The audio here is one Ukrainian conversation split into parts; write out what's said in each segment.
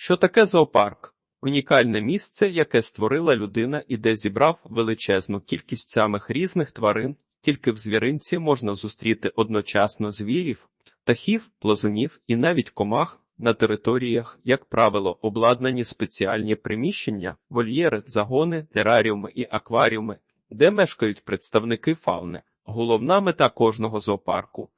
Що таке зоопарк? Унікальне місце, яке створила людина і де зібрав величезну кількість самих різних тварин. Тільки в звіринці можна зустріти одночасно звірів, птахів, плазунів і навіть комах. На територіях, як правило, обладнані спеціальні приміщення, вольєри, загони, тераріуми і акваріуми, де мешкають представники фауни. Головна мета кожного зоопарку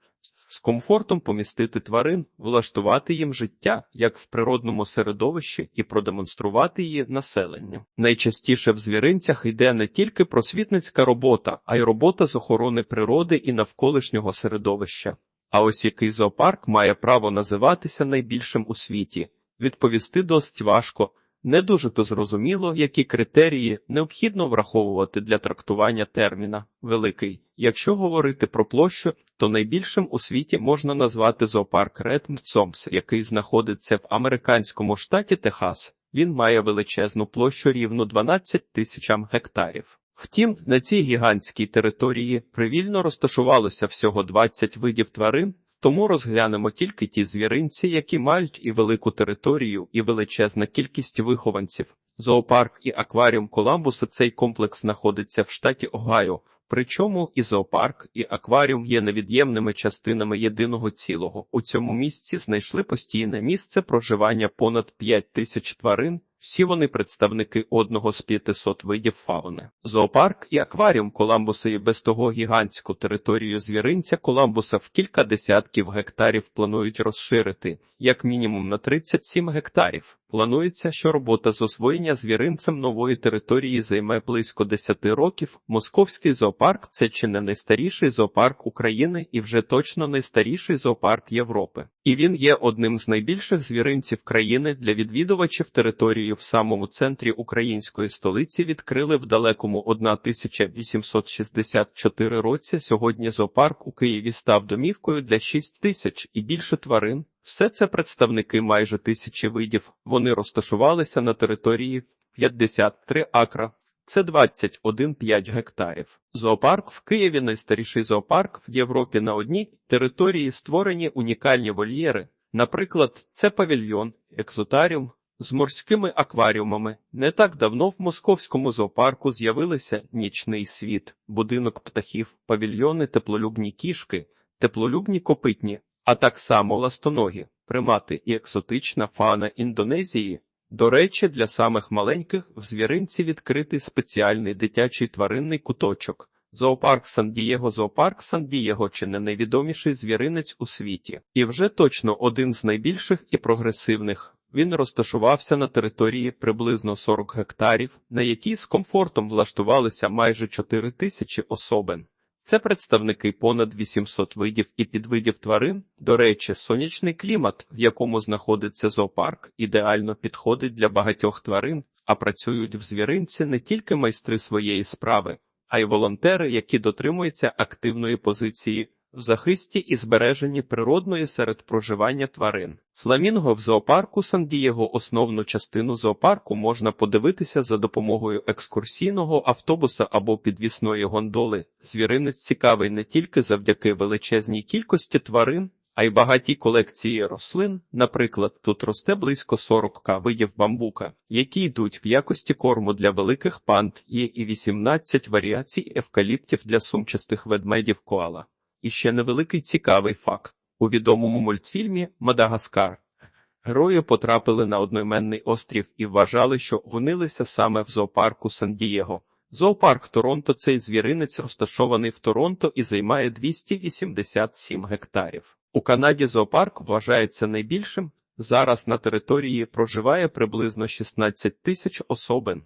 з комфортом помістити тварин, влаштувати їм життя як в природному середовищі і продемонструвати її населенню. Найчастіше в звіринцях йде не тільки просвітницька робота, а й робота з охорони природи і навколишнього середовища. А ось який зоопарк має право називатися найбільшим у світі, відповісти досить важко. Не дуже то зрозуміло, які критерії необхідно враховувати для трактування терміна великий. Якщо говорити про площу, то найбільшим у світі можна назвати зоопарк Редм Цомс, який знаходиться в американському штаті Техас. Він має величезну площу рівну 12 тисячам гектарів. Втім, на цій гігантській території привільно розташувалося всього 20 видів тварин, тому розглянемо тільки ті звіринці, які мають і велику територію, і величезна кількість вихованців. Зоопарк і акваріум Коламбуса цей комплекс знаходиться в штаті Огайо, причому і зоопарк, і акваріум є невід'ємними частинами єдиного цілого. У цьому місці знайшли постійне місце проживання понад 5 тисяч тварин. Всі вони представники одного з 500 видів фауни. Зоопарк і акваріум Коламбуса і без того гігантську територію звіринця Коламбуса в кілька десятків гектарів планують розширити, як мінімум на 37 гектарів. Планується, що робота з освоєння звіринцем нової території займе близько 10 років. Московський зоопарк це чи не найстаріший зоопарк України і вже точно найстаріший зоопарк Європи. І він є одним з найбільших звіринців країни для відвідувачів території в самому центрі української столиці відкрили в далекому 1864 році. Сьогодні зоопарк у Києві став домівкою для 6 тисяч і більше тварин. Все це представники майже тисячі видів. Вони розташувалися на території 53 акра. Це 21,5 гектарів. Зоопарк в Києві найстаріший зоопарк в Європі на одній території створені унікальні вольєри. Наприклад, це павільйон, екзотаріум з морськими акваріумами. Не так давно в московському зоопарку з'явилися нічний світ, будинок птахів, павільйони, теплолюбні кішки, теплолюбні копитні, а так само ластоногі, примати і екзотична фауна Індонезії. До речі, для самих маленьких в звіринці відкритий спеціальний дитячий тваринний куточок. Зоопарк Сан-Дієго Зоопарк Сан-Дієго чи не найвідоміший звіринець у світі. І вже точно один з найбільших і прогресивних. Він розташувався на території приблизно 40 гектарів, на якій з комфортом влаштувалися майже 4 тисячі особин. Це представники понад 800 видів і підвидів тварин. До речі, сонячний клімат, в якому знаходиться зоопарк, ідеально підходить для багатьох тварин, а працюють в звіринці не тільки майстри своєї справи, а й волонтери, які дотримуються активної позиції в захисті і збереженні природної серед проживання тварин. Фламінго в зоопарку Сан-Дієго основну частину зоопарку можна подивитися за допомогою екскурсійного автобуса або підвісної гондоли. Звіринець цікавий не тільки завдяки величезній кількості тварин, а й багатій колекції рослин. Наприклад, тут росте близько 40 видів бамбука, які йдуть в якості корму для великих панд, є і 18 варіацій евкаліптів для сумчастих ведмедів коала. І ще невеликий цікавий факт. У відомому мультфільмі Мадагаскар герої потрапили на одноіменний острів і вважали, що опинилися саме в зоопарку Сан-Дієго. Зоопарк Торонто цей звіринець розташований в Торонто і займає 287 гектарів. У Канаді зоопарк вважається найбільшим. Зараз на території проживає приблизно 16 тисяч особин.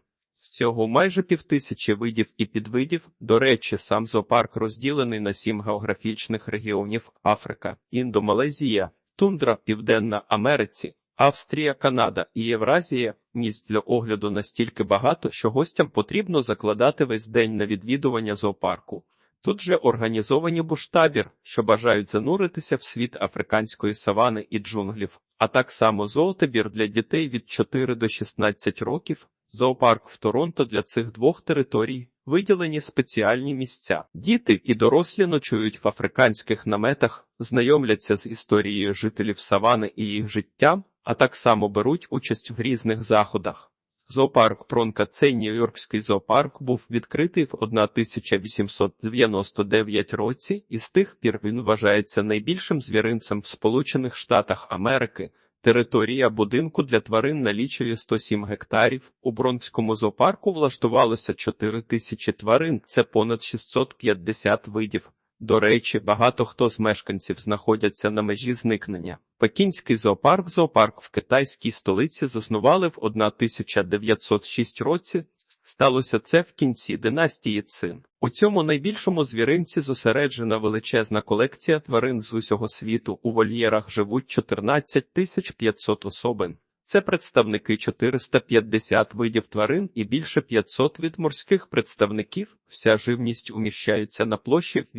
З цього майже півтисячі видів і підвидів. До речі, сам зоопарк розділений на сім географічних регіонів Африка, Індомалезія, Тундра, Південна Америці, Австрія, Канада і Євразія. Місць для огляду настільки багато, що гостям потрібно закладати весь день на відвідування зоопарку. Тут же організовані буштабір, що бажають зануритися в світ африканської савани і джунглів, а так само зоотабір для дітей від 4 до 16 років. Зоопарк в Торонто для цих двох територій виділені спеціальні місця. Діти і дорослі ночують в африканських наметах, знайомляться з історією жителів савани і їх життям, а так само беруть участь в різних заходах. Зоопарк Пронка цей Нью-Йоркський зоопарк був відкритий в 1899 році, і з тих пір він вважається найбільшим звіринцем в Сполучених Штатах Америки. Територія будинку для тварин налічує 107 гектарів. У Бронському зоопарку влаштувалося 4 тисячі тварин, це понад 650 видів. До речі, багато хто з мешканців знаходяться на межі зникнення. Пекінський зоопарк зоопарк в китайській столиці заснували в 1906 році. Сталося це в кінці династії Цин. У цьому найбільшому звіринці зосереджена величезна колекція тварин з усього світу. У вольєрах живуть 14 тисяч 500 особин. Це представники 450 видів тварин і більше 500 від морських представників. Вся живність уміщається на площі в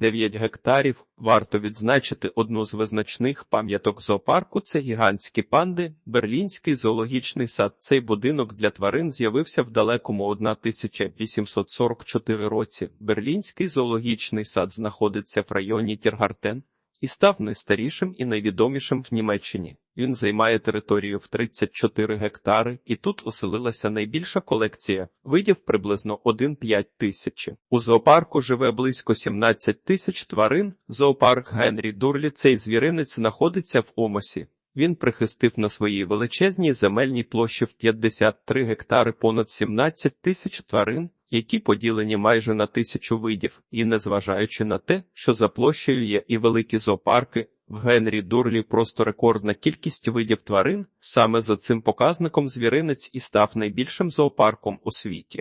89 гектарів. Варто відзначити одну з визначних пам'яток зоопарку. Це гігантські панди, Берлінський зоологічний сад. Цей будинок для тварин з'явився в далекому 1844 році. Берлінський зоологічний сад знаходиться в районі Тіргартен і став найстарішим і найвідомішим в Німеччині. Він займає територію в 34 гектари, і тут оселилася найбільша колекція видів приблизно 1,5 тисячі. У зоопарку живе близько 17 тисяч тварин. Зоопарк Генрі Дурлі цей звіринець знаходиться в Омосі. Він прихистив на своїй величезній земельній площі в 53 гектари понад 17 тисяч тварин, які поділені майже на тисячу видів, і незважаючи на те, що за площею є і великі зоопарки, в Генрі Дурлі просто рекордна кількість видів тварин, саме за цим показником звіринець і став найбільшим зоопарком у світі.